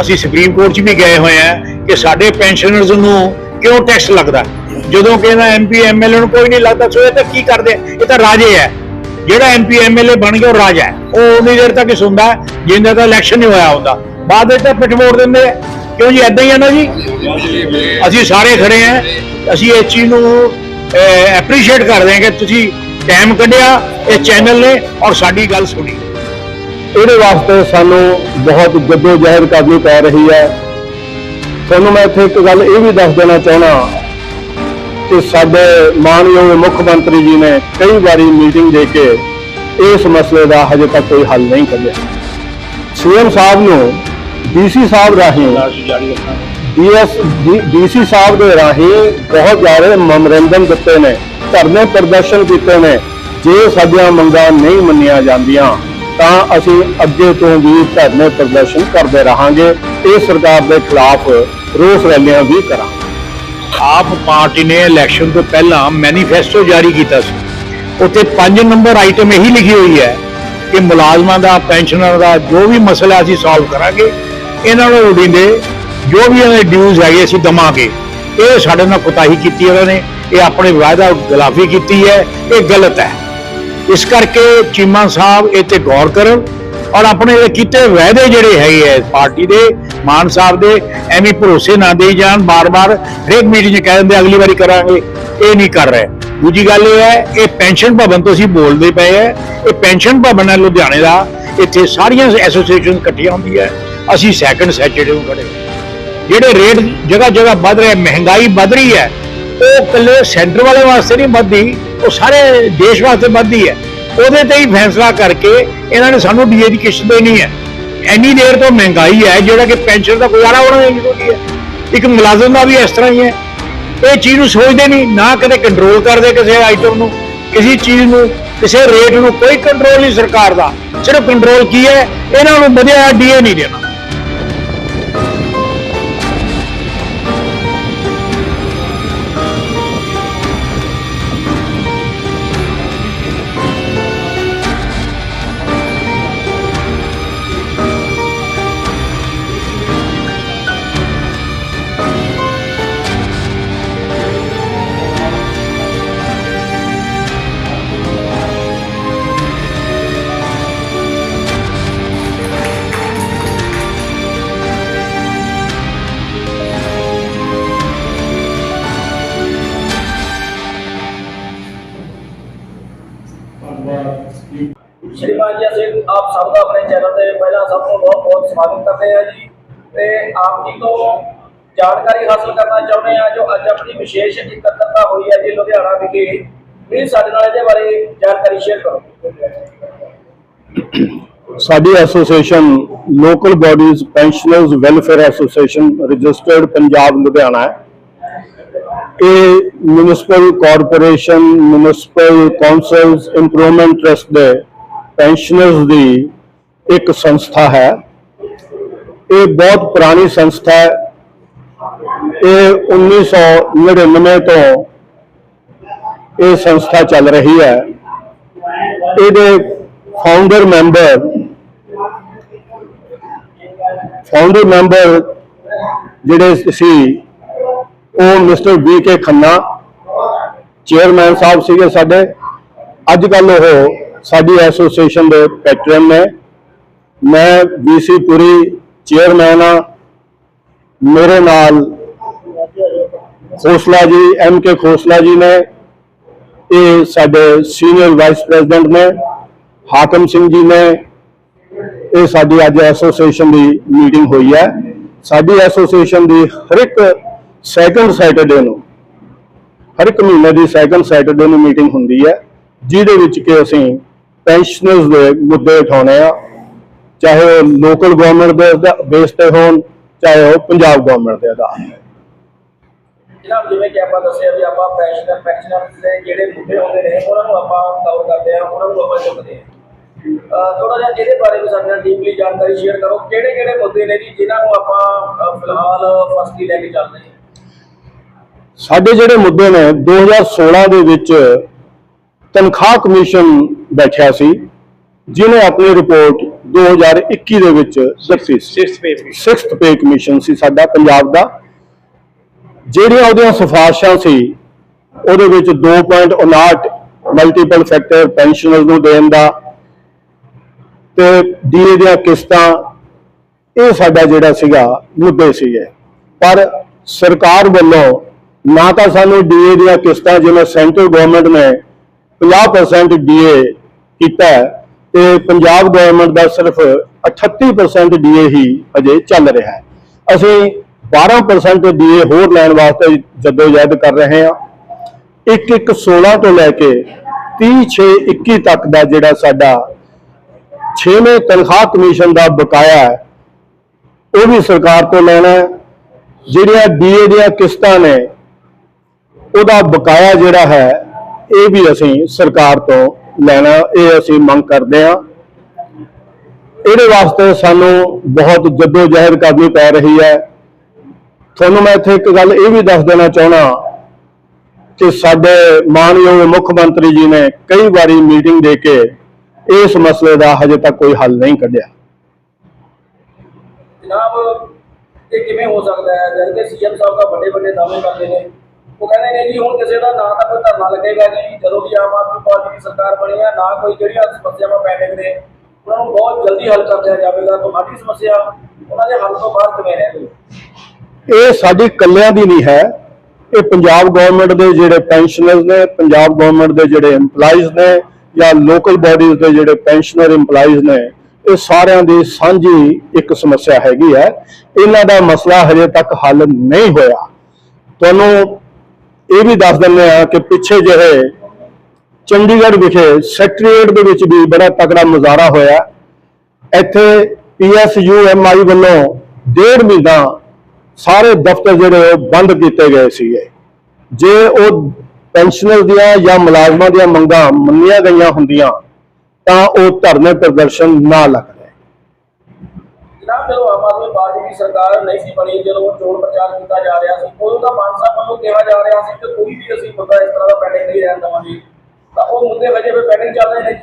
ਅਸੀਂ supreme court 'ਚ ਵੀ ਗਏ ਹੋਏ ਆ ਕਿ ਸਾਡੇ ਪੈਨਸ਼ਨਰਸ ਨੂੰ ਕਿਉਂ ਟੈਕਸ ਲੱਗਦਾ? ਜਦੋਂ ਕਿ ਇਹਨਾਂ ਐਮਪੀ ਐਮਐਲਏ ਨੂੰ ਕੋਈ ਨਹੀਂ ਲੱਗਦਾ, ਸੋ ਇਹ ਤਾਂ ਕੀ ਕਰਦੇ? ਇਹ ਤਾਂ ਰਾਜੇ ਹੈ। ਜਿਹੜਾ ਐਮਪੀ ਐਮਐਲਏ ਬਣ ਗਿਆ, ਉਹ ਰਾਜਾ ਹੈ। ਉਹ ਉਨੀ ਦੇਰ ਤੱਕ ਹੀ ਸੁਣਦਾ ਜਿੰਨਾ ਤਾਂ ਇਲੈਕਸ਼ਨ ਨਹੀਂ ਹੋਇਆ ਹੁੰਦਾ। ਬਾਅਦ ਵਿੱਚ ਤਾਂ ਪਿੱਠ ਮੋੜ ਦਿੰਦੇ। ਕਿਉਂ ਜੀ? ਐਦਾਂ ਹੀ ਆ ਨਾ ਜੀ? ਅਸੀਂ ਸਾਰੇ ਖੜੇ ਆ ਅਸੀਂ ਇਸ ਚੀਜ਼ ਨੂੰ ਐਪਰੀਸ਼ੀਏਟ ਕਰਦੇ ਹਾਂ ਕਿ ਤੁਸੀਂ ਟਾਈਮ ਕੱਢਿਆ, ਇਹ ਚੈਨਲ ਨੇ ਔਰ ਸਾਡੀ ਗੱਲ ਸੁਣੀ। ਇਹਦੇ ਵਾਸਤੇ ਸਾਨੂੰ ਬਹੁਤ ਜਹਿਦ ਕਰਨੀ ਪੈ ਰਹੀ ਹੈ। ਤੁਹਾਨੂੰ ਮੈਂ ਇੱਥੇ ਇੱਕ ਗੱਲ ਇਹ ਵੀ ਦੱਸ ਦੇਣਾ ਚਾਹਣਾ ਕਿ ਸਾਡੇ ਮਾਨਯੋਗ ਮੁੱਖ ਮੰਤਰੀ ਜੀ ਨੇ ਕਈ ਵਾਰੀ ਮੀਟਿੰਗ ਦੇ ਕੇ ਇਸ ਮਸਲੇ ਦਾ ਹਜੇ ਤੱਕ ਕੋਈ ਹੱਲ ਨਹੀਂ ਕੱਢਿਆ। ਸੀਐਮ ਸਾਹਿਬ ਨੂੰ ਡੀਸੀ ਸਾਹਿਬ ਰਾਹੀਂ ਡੀਐਸ ਡੀਸੀ ਸਾਹਿਬ ਦੇ ਰਾਹੀਂ ਬਹੁਤ ਜ਼ਿਆਦਾ ਮੈਮੋਰੈਂਡਮ ਦਿੱਤੇ ਨੇ, ਧਰਨੇ ਪ੍ਰਦਰਸ਼ਨ ਕੀਤੇ ਨੇ। ਜੇ ਸਾਡੀਆਂ ਮੰਗਾਂ ਨਹੀਂ ਮੰਨੀਆਂ ਜਾਂਦੀਆਂ ਤਾਂ ਅਸੀਂ ਅੱਗੇ ਤੋਂ ਵੀ ਧਰਨੇ ਪ੍ਰਦਰਸ਼ਨ ਕਰਦੇ ਰਹਾਂਗੇ ਇਹ ਸਰਕਾਰ ਦੇ ਖਿਲਾਫ ਰੋਸ ਰੈਲੀਆਂ ਵੀ ਕਰਾਂਗੇ। ਆਪ ਪਾਰਟੀ ਨੇ ਇਲੈਕਸ਼ਨ ਤੋਂ ਪਹਿਲਾਂ ਮੈਨੀਫੈਸਟੋ ਜਾਰੀ ਕੀਤਾ ਸੀ। ਉੱਥੇ 5 ਨੰਬਰ ਆਈਟਮ ਇਹੀ ਲਿਖੀ ਹੋਈ ਹੈ ਕਿ ਮੁਲਾਜ਼ਮਾਂ ਦਾ ਪੈਨਸ਼ਨਰ ਦਾ ਜੋ ਵੀ ਮਸਲਾ ਅਸੀਂ ਸੋਲਵ ਕਰਾਂਗੇ, ਇਹਨਾਂ ਨੂੰ ਉਡੀਂਦੇ ਜੋ ਵੀ ਇਹਨਾਂ ਦੇ ਡਿਊਜ਼ ਹੈਗੇ ਅਸੀਂ ਦਵਾਂਗੇ। ਇਹ ਸਾਡੇ ਨਾਲ ਕੁਤਾਹੀ ਕੀਤੀ ਉਹਨਾਂ ਨੇ, ਇਹ ਆਪਣੇ ਵਾਅਦਾ ਖਿਲਾਫੀ ਕੀਤੀ ਹੈ, ਇਹ ਗਲਤ ਹੈ। ਇਸ ਕਰਕੇ ਚੀਮਾ ਸਾਹਿਬ ਇਹ ਤੇ ਗੌਰ ਕਰਨ ਔਰ ਆਪਣੇ ਕੀਤੇ ਵਾਅਦੇ ਜਿਹੜੇ ਹੈਗੇ ਐ ਪਾਰਟੀ ਦੇ, ਮਾਨ ਸਾਹਿਬ ਦੇ, ਐਵੇਂ ਭਰੋਸੇ ਨਾ ਦੇਈ ਜਾਣ, ਬਾਰ-ਬਾਰ ਹਰੇਕ ਮੀਟਿੰਗ 'ਚ ਕਹਿ ਦਿੰਦੇ ਅਗਲੀ ਵਾਰੀ ਕਰਾਂਗੇ, ਇਹ ਨਹੀਂ ਕਰ ਰਹੇ। ਦੂਜੀ ਗੱਲ ਇਹ ਹੈ, ਇਹ ਪੈਨਸ਼ਨ ਭਵਨ ਤੋਂ ਅਸੀਂ ਬੋਲਦੇ ਪਏ ਐ ਇਹ ਪੈਨਸ਼ਨ ਭਵਨ ਹੈ ਲੁਧਿਆਣੇ ਦਾ, ਇੱਥੇ ਸਾਰੀਆਂ ਐਸੋਸੀਏਸ਼ਨ ਇਕੱਠੀਆਂ ਹੁੰਦੀਆਂ ਅਸੀਂ ਸੈਕੰਡ ਸੈਚਰਡੇ ਨੂੰ ਖੜੇ ਜਿਹੜੇ ਰੇਟ ਜਗ੍ਹਾ ਜਗ੍ਹਾ ਵੱਧ ਰਹੇ, ਮਹਿੰਗਾਈ ਵੱਧ ਰਹੀ ਹੈ, ਉਹ ਇਕੱਲੇ ਸੈਂਟਰ ਵਾਲੇ ਵਾਸਤੇ ਨਹੀਂ ਵੱਧਦੀ ਉਹ ਸਾਰੇ ਦੇਸ਼ ਵਾਸਤੇ ਵੱਧਦੀ ਹੈ। ਉਹਦੇ ਤੇ ਹੀ ਫੈਸਲਾ ਕਰਕੇ ਇਹਨਾਂ ਨੇ ਸਾਨੂੰ ਡੀਏ ਦੀ ਕਿਸ਼ਤ ਦੇਣੀ ਹੈ। ਇੰਨੀ ਦੇਰ ਤੋਂ ਮਹਿੰਗਾਈ ਹੈ, ਜਿਹੜਾ ਕਿ ਪੈਨਸ਼ਨ ਦਾ ਗੁਜ਼ਾਰਾ ਹੋਣਾ ਨਹੀਂ ਜ਼ਰੂਰੀ ਹੈ। ਇੱਕ ਮੁਲਾਜ਼ਮ ਦਾ ਵੀ ਇਸ ਤਰ੍ਹਾਂ ਹੀ ਹੈ। ਇਹ ਚੀਜ਼ ਨੂੰ ਸੋਚਦੇ ਨਹੀਂ, ਨਾ ਕਦੇ ਕੰਟਰੋਲ ਕਰਦੇ ਕਿਸੇ ਆਈਟਮ ਨੂੰ, ਕਿਸੇ ਚੀਜ਼ ਨੂੰ, ਕਿਸੇ ਰੇਟ ਨੂੰ, ਕੋਈ ਕੰਟਰੋਲ ਨਹੀਂ ਸਰਕਾਰ ਦਾ। ਸਿਰਫ ਕੰਟਰੋਲ ਕੀ ਹੈ? ਇਹਨਾਂ ਨੂੰ ਵਧਿਆ ਡੀਏ ਨਹੀਂ ਦੇਣਾ। ਸ਼੍ਰੀਮਾਨ ਜੀ ਅਸੀਂ ਆਪ ਸਭ ਦਾ ਆਪਣੇ ਚੈਨਲ ਤੇ ਪਹਿਲਾਂ ਸਭ ਤੋਂ ਬਹੁਤ ਬਹੁਤ ਸਵਾਗਤ ਕਰਦੇ ਹਾਂ ਜੀ। ਤੇ ਆਪ ਜੀ ਤੋਂ ਜਾਣਕਾਰੀ ਹਾਸਲ ਕਰਨਾ ਚਾਹੁੰਦੇ ਹਾਂ ਜੋ ਅੱਜ ਆਪਣੀ ਵਿਸ਼ੇਸ਼ ਇਕੱਤਰਤਾ ਹੋਈ ਹੈ ਜੀ ਲੁਧਿਆਣਾ ਵਿਖੇ। ਵੀ ਸਾਡੇ ਨਾਲ ਇਹਦੇ ਬਾਰੇ ਜਾਣਕਾਰੀ ਸ਼ੇਅਰ ਕਰੋ। ਸਾਡੀ association local bodies pensioners welfare association registered Punjab Ludhiana ਹੈ। ਇਹ municipal corporation municipal councils improvement trust ਦੇ ਪੈਨਸ਼ਨਰਸ ਦੀ ਇੱਕ ਸੰਸਥਾ ਹੈ। ਇਹ ਬਹੁਤ ਪੁਰਾਣੀ ਸੰਸਥਾ ਹੈ। ਇਹ 1999 ਤੋਂ ਇਹ ਸੰਸਥਾ ਚੱਲ ਰਹੀ ਹੈ। ਇਹਦੇ ਫਾਊਂਡਰ ਮੈਂਬਰ ਫਾਊਂਡਰ ਮੈਂਬਰ ਜਿਹੜੇ ਸੀ, ਉਹ mister V K Khanna chairman ਸਾਹਿਬ ਸੀਗੇ ਸਾਡੇ। ਅੱਜ ਕੱਲ ਉਹ ਸਾਡੀ ਐਸੋਸੀਏਸ਼ਨ ਦੇ ਪੈਟਰਨ ਨੇ। ਮੈਂ ਬੀਸੀ ਪੁਰੀ ਚੇਅਰਮੈਨ ਆ ਮੇਰੇ ਨਾਲ ਖੋਸਲਾ ਜੀ ਐਮ ਕੇ ਖੋਸਲਾ ਜੀ ਨੇ। ਇਹ ਸਾਡੇ ਸੀਨੀਅਰ ਵਾਈਸ ਪ੍ਰੈਜ਼ੀਡੈਂਟ ਨੇ, ਹਾਕਮ ਸਿੰਘ ਜੀ ਨੇ। ਇਹ ਸਾਡੀ ਅੱਜ ਐਸੋਸੀਏਸ਼ਨ ਦੀ ਮੀਟਿੰਗ ਹੋਈ ਹੈ। ਸਾਡੀ ਐਸੋਸੀਏਸ਼ਨ ਦੀ ਹਰ ਇੱਕ ਸੈਕੰਡ ਸੈਟਰਡੇ ਨੂੰ, ਹਰ ਇੱਕ ਮਹੀਨੇ ਦੀ ਸੈਕੰਡ ਸੈਟਰਡੇ ਨੂੰ ਮੀਟਿੰਗ ਹੁੰਦੀ ਹੈ, ਜਿਹਦੇ ਵਿੱਚ ਕਿ ਅਸੀਂ ਪੈਨਸ਼ਨਰਸ ਦੇ ਮੁੱਦੇ ਉਠਾਉਣੇ ਆ ਚਾਹੇ ਉਹ ਲੋਕਲ ਗਵਰਨਮੈਂਟ ਦੇ ਬੇਸ ਤੇ ਹੋਣ ਚਾਹੇ ਉਹ ਪੰਜਾਬ ਗਵਰਨਮੈਂਟ ਦੇ ਆਧਾਰ ਤੇ। ਜਨਾਬ ਜਿਵੇਂ ਕਿ ਆਪਾਂ ਦੱਸਿਆ ਵੀ ਆਪਾਂ ਪੈਨਸ਼ਨਰ ਪੈਨਸ਼ਨਰ ਦੇ ਜਿਹੜੇ ਮੁੱਦੇ ਹੁੰਦੇ ਨੇ ਉਹਨਾਂ ਨੂੰ ਆਪਾਂ ਕਵਰ ਕਰਦੇ ਹਾਂ ਉਹਨਾਂ ਨੂੰ ਆਪਾਂ ਚੁੱਕਦੇ ਹਾਂ ਥੋੜਾ ਜਿਹਾ ਇਹਦੇ ਬਾਰੇ ਵੀ ਸਾਡੇ ਨਾਲ ਡੀਪਲੀ ਜਾਣਕਾਰੀ ਸ਼ੇਅਰ ਕਰੋ ਕਿਹੜੇ ਕਿਹੜੇ ਮੁੱਦੇ ਨੇ ਜੀ ਜਿਨ੍ਹਾਂ ਨੂੰ ਆਪਾਂ ਅਹ, ਫਿਲਹਾਲ ਫਸਟੀ ਲੈ ਕੇ ਚੱਲ ਰਹੇ ਹਾਂ? ਸਾਡੇ ਜਿਹੜੇ ਮੁੱਦੇ ਨੇ 2016 ਦੇ ਵਿੱਚ ਤਨਖਾਹ ਕਮਿਸ਼ਨ ਬੈਠਿਆ ਸੀ ਜਿਹਨੇ ਆਪਣੀ ਰਿਪੋਰਟ 2021 ਦੇ ਵਿੱਚ ਦਿੱਤੀ ਸੀ। 6th pay 6th pay commission ਸੀ ਸਾਡਾ ਪੰਜਾਬ ਦਾ। ਜਿਹੜੀਆਂ ਉਹਦੀਆਂ ਸਿਫਾਰਸ਼ਾਂ ਸੀ ਉਹਦੇ ਵਿੱਚ 2.59 ਮਲਟੀਪਲ ਫੈਕਟਰ ਪੈਨਸ਼ਨਰਸ ਨੂੰ ਦੇਣ ਦਾ ਤੇ ਡੀਏ ਦੀਆਂ ਕਿਸ਼ਤਾਂ ਇਹ ਸਾਡਾ ਜਿਹੜਾ ਸੀਗਾ ਮੁੱਦੇ ਸੀਗੇ। ਪਰ ਸਰਕਾਰ ਵੱਲੋਂ ਨਾ ਤਾਂ ਸਾਨੂੰ ਡੀਏ ਦੀਆਂ ਕਿਸ਼ਤਾਂ ਜਿਵੇਂ ਸੈਂਟਰ ਗਵਰਨਮੈਂਟ ਨੇ 50% ਡੀਏ ਕੀਤਾ ਹੈ ਤੇ ਪੰਜਾਬ ਗਵਰਨਮੈਂਟ ਦਾ ਸਿਰਫ 38% ਡੀਏ ਹੀ ਅਜੇ ਚੱਲ ਰਿਹਾ ਹੈ। ਅਸੀਂ 12% ਡੀਏ ਹੋਰ ਲੈਣ ਵਾਸਤੇ ਜਦੋਜਹਿਦ ਕਰ ਰਹੇ ਹਾਂ। 1 1 16 ਤੋਂ ਲੈ ਕੇ 30 6 21 ਤੱਕ ਦਾ ਜਿਹੜਾ ਸਾਡਾ 6ਵੇਂ ਤਨਖਾਹ ਕਮਿਸ਼ਨ ਦਾ ਬਕਾਇਆ ਹੈ, ਉਹ ਵੀ ਸਰਕਾਰ ਤੋਂ ਲੈਣਾ ਹੈ। ਜਿਹੜੀਆਂ ਡੀਏ ਦੀਆਂ ਕਿਸ਼ਤਾਂ ਨੇ, ਉਹਦਾ ਬਕਾਇਆ ਜਿਹੜਾ ਹੈ, ਇਹ ਵੀ ਅਸੀਂ ਸਰਕਾਰ ਤੋਂ ਲੈਣਾ, ਇਹ ਅਸੀਂ ਮੰਗ ਕਰਦੇ ਹਾਂ। ਇਹਦੇ ਵਾਸਤੇ ਸਾਨੂੰ ਬਹੁਤ ਜਦੋਜਹਿਦ ਕਰਨੀ ਪੈ ਰਹੀ ਹੈ। ਤੁਹਾਨੂੰ ਮੈਂ ਇੱਥੇ ਇੱਕ ਗੱਲ ਇਹ ਵੀ ਦੱਸ ਦੇਣਾ ਚਾਹਣਾ ਕਿ ਸਾਡੇ ਮਾਨਯੋਗ ਮੁੱਖ ਮੰਤਰੀ ਜੀ ਨੇ ਕਈ ਵਾਰੀ ਮੀਟਿੰਗ ਦੇ ਕੇ ਇਸ ਮਸਲੇ ਦਾ ਹਜੇ ਤੱਕ ਕੋਈ ਹੱਲ ਨਹੀਂ ਕੱਢਿਆ। ਜਨਾਬ, ਇਹ ਕਿਵੇਂ ਹੋ ਸਕਦਾ ਹੈ? ਜਦ ਕਿ ਸੀਐਮ ਸਾਹਿਬ ਦਾ ਵੱਡੇ ਵੱਡੇ ਦਾਅਵੇ ਕਰਦੇ ਨੇ। ਉਹ ਕਹਿੰਦੇ ਨੇ ਜੀ, ਹੁਣ ਕਿਸੇ ਦਾ ਨਾ ਤਾਂ ਕੋਈ ਧਰਨਾ ਲੱਗੇਗਾ ਜੀ ਜਦੋਂ ਵੀ ਆਮ ਆਦਮੀ ਪਾਰਟੀ ਦੀ ਸਰਕਾਰ ਬਣੀ ਹੈ ਨਾ ਕੋਈ ਜਿਹੜੀਆਂ ਸਮੱਸਿਆਵਾਂ ਪੈਂਡਿੰਗ ਨੇ, ਉਹਨਾਂ ਨੂੰ ਬਹੁਤ ਜਲਦੀ ਹੱਲ ਕਰ ਦਿਆ ਜਾਵੇਗਾ ਤੁਹਾਡੀ ਸਮੱਸਿਆ ਉਹਨਾਂ ਦੇ ਹੱਲ ਤੋਂ ਬਾਹਰ ਕਿਵੇਂ ਰਹਿ ਇਹ ਸਾਡੀ ਕੱਲਿਆਂ ਦੀ ਨਹੀਂ ਹੈ, ਇਹ ਪੰਜਾਬ ਗਵਰਨਮੈਂਟ ਦੇ ਜਿਹੜੇ ਪੈਨਸ਼ਨਰਸ ਨੇ, ਪੰਜਾਬ ਗਵਰਨਮੈਂਟ ਦੇ ਜਿਹੜੇ EMPLOYEES ਨੇ, ਜਾਂ ਲੋਕਲ ਬਾਡੀਜ਼ ਦੇ ਜਿਹੜੇ ਪੈਨਸ਼ਨਰ EMPLOYEES ਨੇ, ਇਹ ਸਾਰਿਆਂ ਦੀ ਸਾਂਝੀ ਇੱਕ ਸਮੱਸਿਆ ਹੈਗੀ ਹੈ। ਇਹਨਾਂ ਦਾ ਮਸਲਾ ਹਜੇ ਤੱਕ ਹੱਲ ਨਹੀਂ ਹੋਇਆ। ਤੁਹਾਨੂੰ ਇਹ ਵੀ ਦੱਸ ਦਿੰਦੇ ਆ ਕਿ ਪਿੱਛੇ ਜਿਹੇ ਚੰਡੀਗੜ੍ਹ ਵਿਖੇ ਸੈਕਟਰੀਏਟ ਦੇ ਵਿੱਚ ਵੀ ਬੜਾ ਤਕੜਾ ਮੁਜ਼ਾਹਰਾ ਹੋਇਆ। ਇੱਥੇ ਪੀਐਸਯੂਐਮਆਈ ਵੱਲੋਂ ਡੇਢ ਮਹੀਨਾ ਸਾਰੇ ਦਫ਼ਤਰ ਜਿਹੜੇ ਉਹ ਬੰਦ ਕੀਤੇ ਗਏ ਸੀਗੇ। ਜੇ ਉਹ ਪੈਨਸ਼ਨਰ ਦੀਆਂ ਜਾਂ ਮੁਲਾਜ਼ਮਾਂ ਦੀਆਂ ਮੰਗਾਂ ਮੰਨੀਆਂ ਗਈਆਂ ਹੁੰਦੀਆਂ ਤਾਂ ਉਹ ਧਰਨੇ ਪ੍ਰਦਰਸ਼ਨ ਨਾ ਲੱਗ ਜਨਾਬ ਜਦੋਂ ਆਮ ਆਦਮੀ ਪਾਰਟੀ ਦੀ ਸਰਕਾਰ ਨਹੀਂ ਸੀ ਬਣੀ, ਜਦੋਂ ਚੋਣ ਪ੍ਰਚਾਰ ਕੀਤਾ ਜਾ ਰਿਹਾ ਸੀ, ਉਦੋਂ ਤਾਂ ਮਾਨ ਸਾਹਿਬ ਵੱਲੋਂ ਕਿਹਾ ਜਾ ਰਿਹਾ ਸੀ ਕਿ ਕੋਈ ਵੀ ਅਸੀਂ ਮੁੱਦਾ ਇਸ ਤਰ੍ਹਾਂ ਦਾ ਪੈਂਡਿੰਗ ਨਹੀਂ ਰਹਿਣ ਦੇਵਾਂਗੇ। ਤਾਂ ਉਹ ਮੁੱਦੇ ਵਜੇ ਵੀ ਪੈਂਡਿੰਗ ਚੱਲ ਰਹੇ ਨੇ।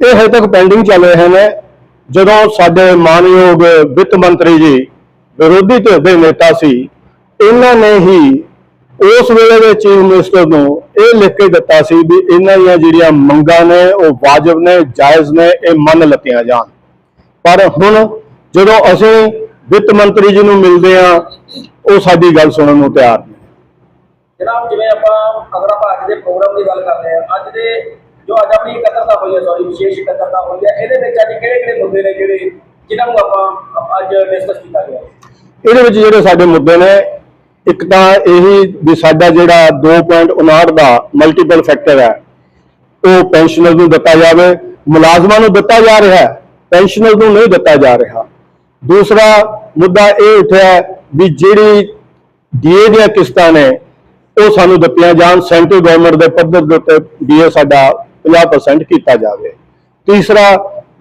ਇਹ ਹਜੇ ਤੱਕ ਪੈਂਡਿੰਗ ਚੱਲ ਰਹੇ ਨੇ। ਜਦੋਂ ਸਾਡੇ ਮਾਨਯੋਗ ਵਿੱਤ ਮੰਤਰੀ ਜੀ, ਵਿਰੋਧੀ ਧਿਰ ਦੇ ਨੇਤਾ ਸੀ, ਇਹਨਾਂ ਨੇ ਹੀ ਉਸ ਵੇਲੇ ਦੇ ਚੀਫ ਮਿਨਿਸਟਰ ਨੂੰ ਇਹ ਲਿਖ ਕੇ ਦਿੱਤਾ ਸੀ ਵੀ ਇਹਨਾਂ ਦੀਆਂ ਜਿਹੜੀਆਂ ਮੰਗਾਂ ਨੇ, ਉਹ ਵਾਜਬ ਨੇ, ਜਾਇਜ਼ ਨੇ, ਇਹ ਮੰਨ ਲਤੀਆਂ ਜਾਣ। ਪਰ ਹੁਣ ਜਦੋਂ ਅਸੀਂ ਵਿੱਤ ਮੰਤਰੀ ਜੀ ਨੂੰ ਮਿਲਦੇ ਆ ਉਹ ਸਾਡੀ ਗੱਲ ਸੁਣਨ ਨੂੰ ਤਿਆਰ ਨਹੀਂ ਜਨਾਬ ਜਿਵੇਂ ਆਪਾਂ ਆਪਾਂ ਅੱਜ ਦੇ ਪ੍ਰੋਗਰਾਮ ਦੀ ਗੱਲ ਕਰਦੇ ਹਾਂ ਅੱਜ ਦੇ ਜੋ ਅੱਜ ਆਪਣੀ ਇਕੱਤਰਤਾ ਹੋਈ ਹੈ ਸੌਰੀ ਵਿਸ਼ੇਸ਼ ਇਕੱਤਰਤਾ ਹੋਈ ਹੈ ਇਹਦੇ ਵਿੱਚ ਅੱਜ ਕਿਹੜੇ ਕਿਹੜੇ ਮੁੱਦੇ ਨੇ ਜਿਹੜੇ ਜਿਨ੍ਹਾਂ ਨੂੰ ਆਪਾਂ ਅੱਜ ਡਿਸਕਸ ਕੀਤਾ ਗਿਆ? ਇਹਦੇ ਵਿੱਚ ਜਿਹੜੇ ਸਾਡੇ ਮੁੱਦੇ ਨੇ ਇੱਕ ਤਾਂ ਇਹੀ ਵੀ ਸਾਡਾ ਜਿਹੜਾ 2.59 ਦਾ ਮਲਟੀਪਲ ਫੈਕਟਰ ਹੈ ਉਹ ਪੈਨਸ਼ਨਰ ਨੂੰ ਦਿੱਤਾ ਜਾਵੇ। ਮੁਲਾਜ਼ਮਾਂ ਨੂੰ ਦਿੱਤਾ ਜਾ ਰਿਹਾ ਹੈ ਪੈਨਸ਼ਨਰ ਨੂੰ ਨਹੀਂ ਦਿੱਤਾ ਜਾ ਰਿਹਾ। ਦੂਸਰਾ ਮੁੱਦਾ ਇਹ ਉੱਠਿਆ ਵੀ ਜਿਹੜੀ ਡੀਏ ਦੀਆਂ ਕਿਸ਼ਤਾਂ ਨੇ, ਉਹ ਸਾਨੂੰ ਦਿੱਤੀਆਂ ਜਾਣ, ਸੈਂਟਰ ਗਵਰਨਮੈਂਟ ਦੇ ਪੱਧਰ ਦੇ ਉੱਤੇ ਡੀਏ ਸਾਡਾ 50% ਕੀਤਾ ਜਾਵੇ। ਤੀਸਰਾ,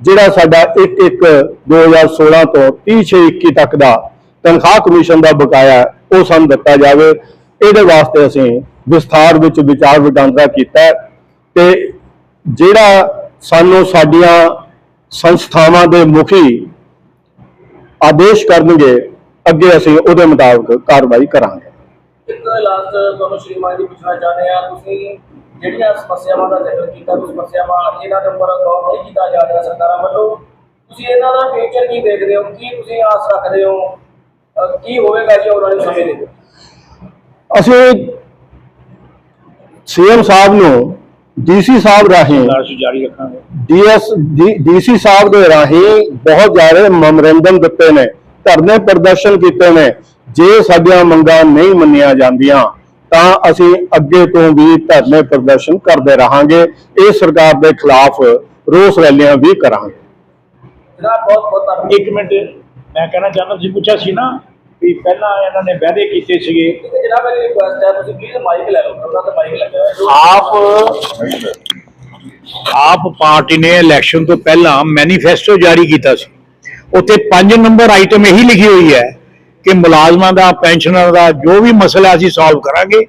ਜਿਹੜਾ ਸਾਡਾ 1 1 2016 ਤੋਂ 30 6 21 ਤੱਕ ਦਾ ਤਨਖਾਹ ਕਮਿਸ਼ਨ ਦਾ ਬਕਾਇਆ, ਉਹ ਸਾਨੂੰ ਦਿੱਤਾ ਜਾਵੇ। ਇਹਦੇ ਵਾਸਤੇ ਅਸੀਂ ਵਿਸਥਾਰ ਵਿੱਚ ਵਿਚਾਰ ਵਟਾਂਦਰਾ ਕੀਤਾ ਹੈ ਤੇ ਜਿਹੜਾ ਸਾਨੂੰ ਸਾਡੀਆਂ ਸੰਸਥਾਵਾਂ ਦੇ ਮੁਖੀ ਆਦੇਸ਼ ਕਰਨਗੇ ਅੱਗੇ ਅਸੀਂ ਉਹਦੇ ਮੁਤਾਬਕ ਕਾਰਵਾਈ ਕਰਾਂਗੇ। ਇੱਕ ਲਾਸਟ ਤੁਹਾਨੂੰ ਸ਼੍ਰੀਮਾਨ ਜੀ ਪੁੱਛਣਾ ਚਾਹੁੰਦੇ ਆ? ਤੁਸੀਂ ਜਿਹੜੀਆਂ ਸਮੱਸਿਆਵਾਂ ਦਾ ਜ਼ਿਕਰ ਕੀਤਾ ਉਹ ਸਮੱਸਿਆਵਾਂ ਇਹਨਾਂ ਦੇ ਉੱਪਰ ਗੌਰ ਨਹੀਂ ਕੀਤਾ ਜਾ ਰਿਹਾ ਸਰਕਾਰਾਂ ਵੱਲੋਂ। ਤੁਸੀਂ ਇਹਨਾਂ ਦਾ ਫਿਊਚਰ ਕੀ ਦੇਖਦੇ ਹੋ? ਕੀ ਤੁਸੀਂ ਆਸ ਰੱਖਦੇ ਹੋ? ਕੀ ਹੋਵੇਗਾ ਜੀ ਆਉਣ ਵਾਲੇ ਸਮੇਂ ਦੇ ਵਿੱਚ? ਅਸੀਂ ਸੀਐਮ ਸਾਹਿਬ ਨੂੰ ਡੀਸੀ ਸਾਹਿਬ ਰਾਹੀਂ ਸੰਘਰਸ਼ ਜਾਰੀ ਰੱਖਾਂਗੇ। ਡੀਐਸ ਡੀਸੀ ਸਾਹਿਬ ਦੇ ਰਾਹੀਂ ਬਹੁਤ ਜ਼ਿਆਦਾ ਮੈਮੋਰੈਂਡਮ ਦਿੱਤੇ ਨੇ ਧਰਨੇ ਪ੍ਰਦਰਸ਼ਨ ਕੀਤੇ ਨੇ। ਜੇ ਸਾਡੀਆਂ ਮੰਗਾਂ ਨਹੀਂ ਮੰਨੀਆਂ ਜਾਂਦੀਆਂ ਤਾਂ ਅਸੀਂ ਅੱਗੇ ਤੋਂ ਵੀ ਧਰਨੇ ਪ੍ਰਦਰਸ਼ਨ ਕਰਦੇ ਰਹਾਂਗੇ। ਇਹ ਸਰਕਾਰ ਦੇ ਖਿਲਾਫ ਰੋਸ ਰੈਲੀਆਂ ਵੀ ਕਰਾਂਗੇ। ਜਨਾਬ ਬਹੁਤ ਬਹੁਤ ਧੰਨਵਾਦ। ਇੱਕ ਮਿੰਟ ਮੈਂ ਕਹਿਣਾ ਚਾਹੁੰਦਾ ਸੀ ਪੁੱਛਿਆ ਸੀ ਨਾ ਵੀ ਪਹਿਲਾਂ ਇਹਨਾਂ ਨੇ ਵਾਅਦੇ ਕੀਤੇ ਸੀਗੇ। ਜਨਾਬ ਮੇਰੀ ਰਿਕੁਐਸਟ ਹੈ? ਤੁਸੀਂ ਪਲੀਜ਼ ਮਾਈਕ ਲੈ ਲਓ। ਉਹਨਾਂ ਦਾ ਮਾਈਕ ਲੱਗਿਆ ਹੋਇਆ। ਹੈ। ਆਪ ਆਪ ਪਾਰਟੀ ਨੇ ਇਲੈਕਸ਼ਨ ਤੋਂ ਪਹਿਲਾਂ ਮੈਨੀਫੈਸਟੋ ਜਾਰੀ ਕੀਤਾ ਸੀ। ਉੱਥੇ 5 ਨੰਬਰ ਆਈਟਮ ਇਹੀ ਲਿਖੀ ਹੋਈ ਹੈ ਕਿ ਮੁਲਾਜ਼ਮਾਂ ਦਾ ਪੈਨਸ਼ਨਰ ਦਾ ਜੋ ਵੀ ਮਸਲਾ ਅਸੀਂ ਸੋਲਵ ਕਰਾਂਗੇ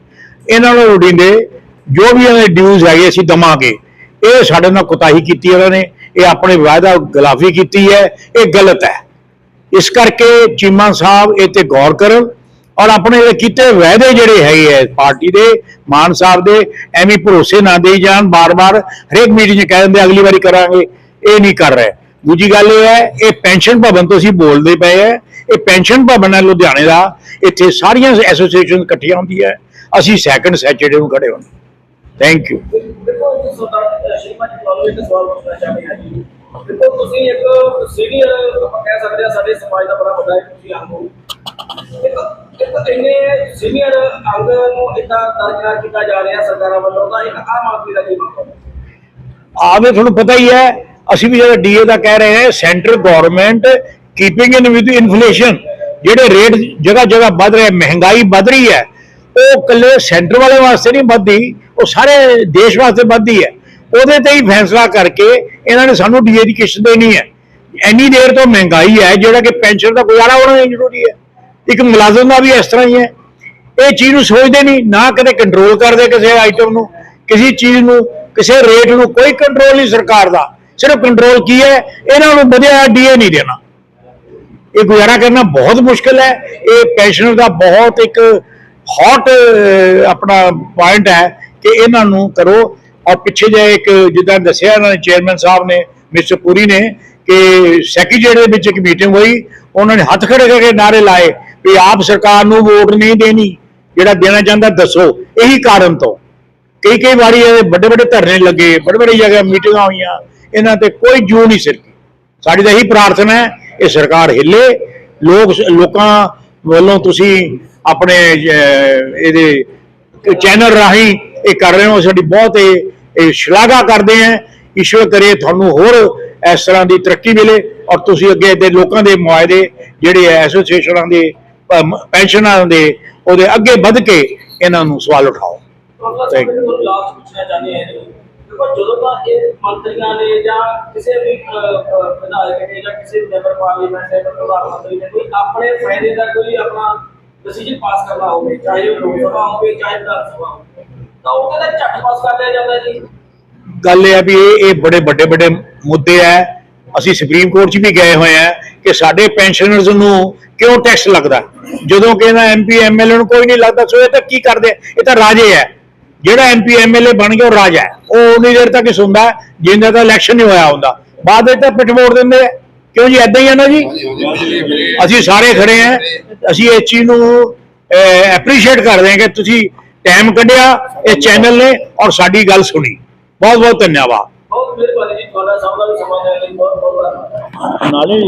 ਇਹਨਾਂ ਨੂੰ ਲੋੜੀਂਦੇ ਜੋ ਵੀ ਇਹਨਾਂ ਦੇ ਡਿਊਜ਼ ਹੈਗੇ ਅਸੀਂ ਦਵਾਂਗੇ। ਇਹ ਸਾਡੇ ਨਾਲ ਕੁਤਾਹੀ ਕੀਤੀ ਉਹਨਾਂ ਨੇ। ਇਹ ਆਪਣੇ ਵਾਅਦਾ ਗਲਾਫੀ ਕੀਤੀ ਹੈ। ਇਹ ਗਲਤ ਹੈ। ਇਸ ਕਰਕੇ ਚੀਮਾ ਸਾਹਿਬ ਇਹ ਤੇ ਗੌਰ ਕਰਨ ਔਰ ਆਪਣੇ ਜਿਹੜੇ ਕੀਤੇ ਵਾਅਦੇ ਜਿਹੜੇ ਹੈਗੇ ਹੈ ਪਾਰਟੀ ਦੇ, ਮਾਨ ਸਾਹਿਬ ਦੇ, ਐਵੇਂ ਭਰੋਸੇ ਨਾ ਦੇਈ ਜਾਣ ਬਾਰ-ਬਾਰ ਹਰੇਕ ਮੀਟਿੰਗ 'ਚ ਕਹਿ ਦਿੰਦੇ ਅਗਲੀ ਵਾਰੀ ਕਰਾਂਗੇ, ਇਹ ਨਹੀਂ ਕਰ ਰਹੇ। ਦੂਜੀ ਗੱਲ ਇਹ ਹੈ, ਇਹ ਪੈਨਸ਼ਨ ਭਵਨ ਤੋਂ ਅਸੀਂ ਬੋਲਦੇ ਪਏ ਹੈ ਇਹ ਪੈਨਸ਼ਨ ਭਵਨ ਹੈ ਲੁਧਿਆਣੇ ਦਾ, ਇੱਥੇ ਸਾਰੀਆਂ ਐਸੋਸੀਏਸ਼ਨ ਇਕੱਠੀਆਂ ਹੁੰਦੀਆਂ, ਅਸੀਂ ਸੈਕੰਡ ਸੈਚਰਡੇ ਨੂੰ ਖੜੇ ਹੋਣਾ। ਥੈਂਕ ਯੂ ਦੇਖੋ ਸਰਦਾਰ ਸ਼੍ਰੀਮਾਨ ਜੀ ਤੁਹਾਨੂੰ ਇੱਕ ਸਵਾਲ ਪੁੱਛਣਾ ਚਾਹੁੰਦੇ ਹਾਂ ਦੇਖੋ, ਤੁਸੀਂ ਇੱਕ ਸੀਨੀਅਰ ਆਪਾਂ ਕਹਿ ਸਕਦੇ ਹਾਂ, ਸਾਡੇ ਸਮਾਜ ਦਾ ਬੜਾ ਵੱਡਾ ਤੁਸੀਂ ਅੰਗ ਹੋ। ਇੱਕ ਇੱਕ ਇੰਨੇ ਸੀਨੀਅਰ ਅੰਗ ਨੂੰ ਇਦਾਂ ਦਰਜਨਾਰ ਕੀਤਾ ਜਾ ਰਿਹਾ ਸਰਕਾਰਾਂ ਵੱਲੋਂ, ਤਾਂ ਇੱਕ ਆਮ ਆਦਮੀ ਦਾ ਕੀ ਮਤਲਬ ਹੈ? ਤੁਹਾਨੂੰ ਪਤਾ ਹੀ ਹੈ, ਅਸੀਂ ਵੀ ਜਿਹੜਾ ਡੀਏ ਦਾ ਕਹਿ ਰਹੇ ਹਾਂ central government keeping in with inflation ਜਿਹੜੇ ਰੇਟ ਜਗ੍ਹਾ ਜਗ੍ਹਾ ਵੱਧ ਰਹੇ, ਮਹਿੰਗਾਈ ਵੱਧ ਰਹੀ ਹੈ, ਉਹ ਕੱਲੇ ਸੈਂਟਰ ਵਾਲੇ ਵਾਸਤੇ ਨਹੀਂ ਵੱਧਦੀ, ਉਹ ਸਾਰੇ ਦੇਸ਼ ਵਾਸਤੇ ਵੱਧਦੀ ਹੈ। ਉਹਦੇ ਤੇ ਹੀ ਫੈਸਲਾ ਕਰਕੇ ਇਹਨਾਂ ਨੇ ਸਾਨੂੰ ਡੀਏ ਦੀ ਕਿਸ਼ਤ ਦੇਣੀ ਹੈ। ਇੰਨੀ ਦੇਰ ਤੋਂ ਮਹਿੰਗਾਈ ਹੈ, ਜਿਹੜਾ ਕਿ ਪੈਨਸ਼ਨ ਦਾ ਗੁਜ਼ਾਰਾ ਹੋਣਾ ਹੀ ਜ਼ਰੂਰੀ ਹੈ। ਇੱਕ ਮੁਲਾਜ਼ਮ ਦਾ ਵੀ ਇਸ ਤਰ੍ਹਾਂ ਹੀ ਹੈ। ਇਹ ਚੀਜ਼ ਨੂੰ ਸੋਚਦੇ ਨਹੀਂ, ਨਾ ਕਦੇ ਕੰਟਰੋਲ ਕਰਦੇ ਕਿਸੇ ਆਈਟਮ ਨੂੰ, ਕਿਸੇ ਚੀਜ਼ ਨੂੰ, ਕਿਸੇ ਰੇਟ ਨੂੰ, ਕੋਈ ਕੰਟਰੋਲ ਨਹੀਂ ਸਰਕਾਰ ਦਾ। ਸਿਰਫ ਕੰਟਰੋਲ ਕੀ ਹੈ? ਇਹਨਾਂ ਨੂੰ ਵਧਿਆ ਡੀਏ ਨਹੀਂ ਦੇਣਾ। ਇਹ ਗੁਜ਼ਾਰਾ ਕਰਨਾ ਬਹੁਤ ਮੁਸ਼ਕਲ ਹੈ। ਇਹ ਪੈਨਸ਼ਨਰ ਦਾ ਬਹੁਤ ਇੱਕ ਹੌਟ ਆਪਣਾ ਪੁਆਇੰਟ ਹੈ ਕਿ ਇਹਨਾਂ ਨੂੰ ਕਰੋ। ਔਰ ਪਿੱਛੇ ਜੇ ਇੱਕ ਜਿੱਦਾਂ ਦੱਸਿਆ ਇਹਨਾਂ ਨੇ ਚੇਅਰਮੈਨ ਸਾਹਿਬ ਨੇ ਮਿਸਟਰ ਪੁਰੀ ਨੇ, ਕਿ ਸੈਕਟਰੀ ਦੇ ਵਿੱਚ ਇੱਕ ਮੀਟਿੰਗ ਹੋਈ, ਉਹਨਾਂ ਨੇ ਹੱਥ ਖੜੇ ਕਰਕੇ ਨਾਰੇ ਲਾਏ ਵੀ ਆਪ ਸਰਕਾਰ ਨੂੰ ਵੋਟ ਨਹੀਂ ਦੇਣੀ, ਜਿਹੜਾ ਦੇਣਾ ਚਾਹੁੰਦਾ ਦੱਸੋ, ਇਹੀ ਕਾਰਨ ਤੋਂ। ਕਈ ਕਈ ਵਾਰੀ ਇਹ ਵੱਡੇ ਵੱਡੇ ਧਰਨੇ ਲੱਗੇ ਬੜੇ ਬੜੀ ਜਗ੍ਹਾ ਮੀਟਿੰਗਾਂ ਹੋਈਆਂ, ਇਹਨਾਂ ਤੇ ਕੋਈ ਜੂ ਨਹੀਂ ਸਿਰਕੀ। ਸਾਡੀ ਤਾਂ ਇਹੀ ਪ੍ਰਾਰਥਨਾ ਹੈ, ਇਹ ਸਰਕਾਰ ਹਿੱਲੇ, ਲੋਕ ਲੋਕਾਂ ਵੱਲੋਂ ਤੁਸੀਂ ਆਪਣੇ ਇਹਦੇ, ਚੈਨਲ ਰਾਹੀਂ ਇਹ ਕਰ ਰਹੇ ਹੋ ਸਾਡੀ ਬਹੁਤ ਇਹ ਸ਼ਲਾਘਾ ਕਰਦੇ ਹਾਂ। ਈਸ਼ਵਰ ਕਰੇ ਤੁਹਾਨੂੰ ਹੋਰ ਇਸ ਤਰ੍ਹਾਂ ਦੀ ਤਰੱਕੀ ਮਿਲੇ ਔਰ ਤੁਸੀਂ ਅੱਗੇ ਦੇ ਲੋਕਾਂ ਦੇ ਮੁਆਇਦੇ ਜਿਹੜੇ ਐਸੋਸੀਏਸ਼ਨਾਂ ਦੇ ਪੈਨਸ਼ਨਾਂ ਦੇ ਉਹਦੇ ਅੱਗੇ ਵੱਧ ਕੇ ਇਹਨਾਂ ਨੂੰ ਸਵਾਲ ਉਠਾਓ। ਜਦੋਂ ਤਾਂ ਇਹ ਮੰਤਰੀਆਂ ਨੇ ਜਾਂ ਕਿਸੇ ਵੀ ਵਿਧਾਇਕ ਨੇ ਜਾਂ ਕਿਸੇ ਵੀ ਮੈਂਬਰ ਪਾਰਲੀਮੈਂਟ ਦੇ ਪ੍ਰਧਾਨ ਮੰਤਰੀ ਨੇ ਕੋਈ ਆਪਣੇ ਫਾਇਦੇ ਦਾ ਕੋਈ ਆਪਣਾ ਡਿਸੀਜਨ ਪਾਸ ਕਰਨਾ ਹੋਵੇ ਚਾਹੇ ਉਹ ਲੋਕ ਸਭਾ ਹੋਵੇ ਚਾਹੇ ਵਿਧਾਨ ਸਭਾ ਹੋਵੇ। ਤਾਂ ਉਹ ਕਹਿੰਦਾ ਝੱਟ ਪਾਸ ਕਰ ਲਿਆ ਜਾਂਦਾ ਜੀ। ਗੱਲ ਇਹ ਹੈ ਵੀ ਇਹ ਇਹ ਬੜੇ ਵੱਡੇ ਵੱਡੇ ਮੁੱਦੇ ਹੈ ਅਸੀਂ ਸੁਪਰੀਮ ਕੋਰਟ 'ਚ ਵੀ ਗਏ ਹੋਏ ਆ ਕਿ ਸਾਡੇ ਪੈਨਸ਼ਨਰਸ ਨੂੰ ਕਿਉਂ ਟੈਕਸ ਲੱਗਦਾ? ਜਦੋਂ ਕਿ ਇਹਨਾਂ ਐਮਪੀ ਐਮਐਲਏ ਨੂੰ ਕੋਈ ਨਹੀਂ ਲੱਗਦਾ ਸੋ ਇਹ ਤਾਂ ਕੀ ਕਰਦੇ? ਇਹ ਤਾਂ ਰਾਜੇ ਹੈ ਜਿਹੜਾ ਐਮਪੀ ਐਮਐਲਏ ਬਣ ਗਿਆ ਉਹ ਰਾਜਾ ਹੈ। ਉਹ ਉਨੀ ਦੇਰ ਤੱਕ ਹੀ ਸੁਣਦਾ ਹੈ, ਜਿੰਨਾ ਤਾਂ ਇਲੈਕਸ਼ਨ ਨਹੀਂ ਹੋਇਆ ਹੁੰਦਾ। ਬਾਅਦ ਵਿੱਚ ਤਾਂ ਪਿੱਠ ਮੋੜ ਦਿੰਦੇ ਆ। ਕਿਉਂ ਜੀ? ਐਦਾਂ ਹੀ ਆ ਨਾ ਜੀ? ਅਸੀਂ ਸਾਰੇ ਖੜੇ ਆ। ਅਸੀਂ ਇਸ ਚੀਜ਼ ਨੂੰ ਐਪਰੀਸ਼ੀਏਟ ਕਰਦੇ ਹਾਂ ਕਿ ਤੁਸੀਂ ਟਾਈਮ ਕੱਢਿਆ ਇਹ ਚੈਨਲ ਨੇ ਔਰ ਸਾਡੀ ਗੱਲ ਸੁਣੀ। ਬਹੁਤ ਬਹੁਤ ਧੰਨਵਾਦ। ਬਹੁਤ ਮਿਹਰਬਾਨੀ ਜੀ ਤੁਹਾਡਾ ਸਭ ਦਾ ਵੀ ਸਮਾਂ ਦੇਣ ਲਈ ਬਹੁਤ ਬਹੁਤ ਧੰਨਵਾਦ। ਨਾਲੇ